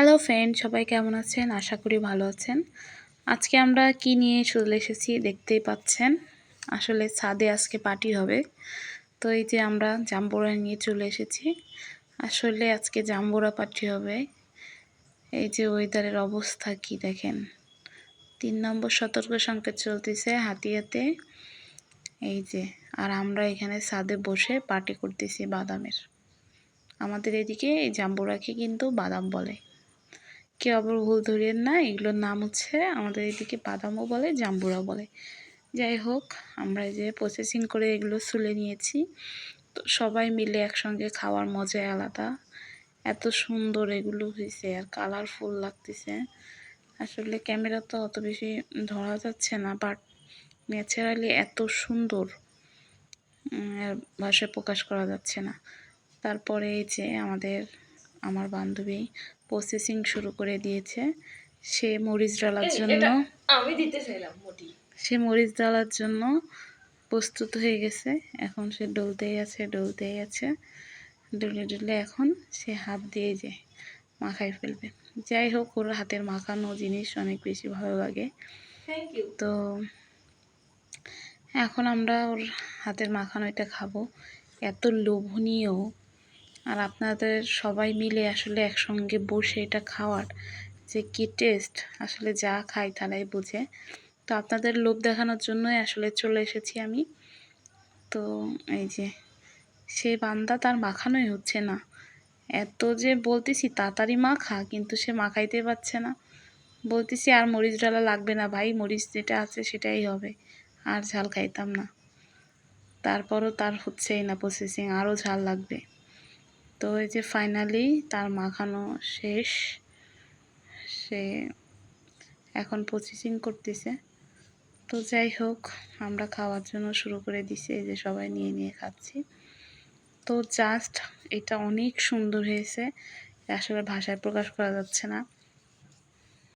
Hello friend সবাই কেমন আছেন? আশা করি ভালো আছেন। আজকে আমরা কি নিয়ে চলে এসেছি দেখতেই পাচ্ছেন। আসলে ছাদে আজকে পার্টি হবে। তো এই যে আমরা জাম্বুরা নিয়ে চলে এসেছি। আসলে আজকে জাম্বুরা পার্টি হবে। এই যে ওয়েদারের অবস্থা কি দেখেন। তিন নম্বর সতর্ক সংকেত চলতেছে হাতিয়াতে। এই যে, আর আমরা এখানে ছাদে বসে পার্টি করতেছি বাদামের। আমাদের এদিকে এই জাম্বুরাকে কিন্তু বাদাম বলে। কেউ আবার ভুল ধরিয়েন না এগুলোর নাম হচ্ছে আমাদের এদিকে বাদামও বলে জাম্বুরা বলে। যাই হোক, আমরা যে প্রসেসিং করে এগুলো সুলে নিয়েছি। তো সবাই মিলে একসঙ্গে খাওয়ার মজাই আলাদা। এত সুন্দর এগুলো হয়েছে আর কালারফুল লাগতেছে। আসলে ক্যামেরা তো অত বেশি ধরা যাচ্ছে না বাট ন্যাচারালি এত সুন্দর। ভাষায় প্রকাশ করা যাচ্ছে না। তারপরে এই যে আমাদের, আমার বান্ধবী প্রসেসিং শুরু করে দিয়েছে। সে মরিচ ডালার জন্য আমি দিতে চাইলাম মোটি। সে মরিচ ডালার জন্য প্রস্তুত হয়ে গেছে। এখন সে ডলতেই আছে ডলতেই আছে। ডলে ডলে এখন সে হাত দিয়ে যে মাখাই ফেলবে। যাই হোক ওর হাতের মাখানো জিনিস অনেক বেশি ভালো লাগে। তো এখন আমরা ওর হাতের মাখানো এটা খাব। এত লোভনীয় আর আপনাদের সবাই মিলে আসলে একসঙ্গে বসে এটা খাওয়ার যে কী টেস্ট আসলে যা খাই তারাই বুঝে। তো আপনাদের লোভ দেখানোর জন্যই আসলে চলে এসেছি আমি। তো এই যে, সে বান্দা তার মাখানোই হচ্ছে না। এত যে বলতেছি, তাড়াতাড়ি মাখা, কিন্তু সে মাখাইতে পারছে না। বলতেছি, আর মরিচ ডালা লাগবে না ভাই, মরিচ যেটা আছে সেটাই হবে। আর ঝাল খাইতাম না। তারপরও তার হচ্ছেই না প্রসেসিং আরও ঝাল লাগবে। তো এই যে ফাইনালি তার মাখানো শেষ। সে এখন প্রসেসিং করতেছে। তো যাই হোক, আমরা খাওয়ার জন্য শুরু করে দিছি। এই যে সবাই নিয়ে নিয়ে খাচ্ছি। তো জাস্ট এটা অনেক সুন্দর হয়েছে। আসলে ভাষায় প্রকাশ করা যাচ্ছে না।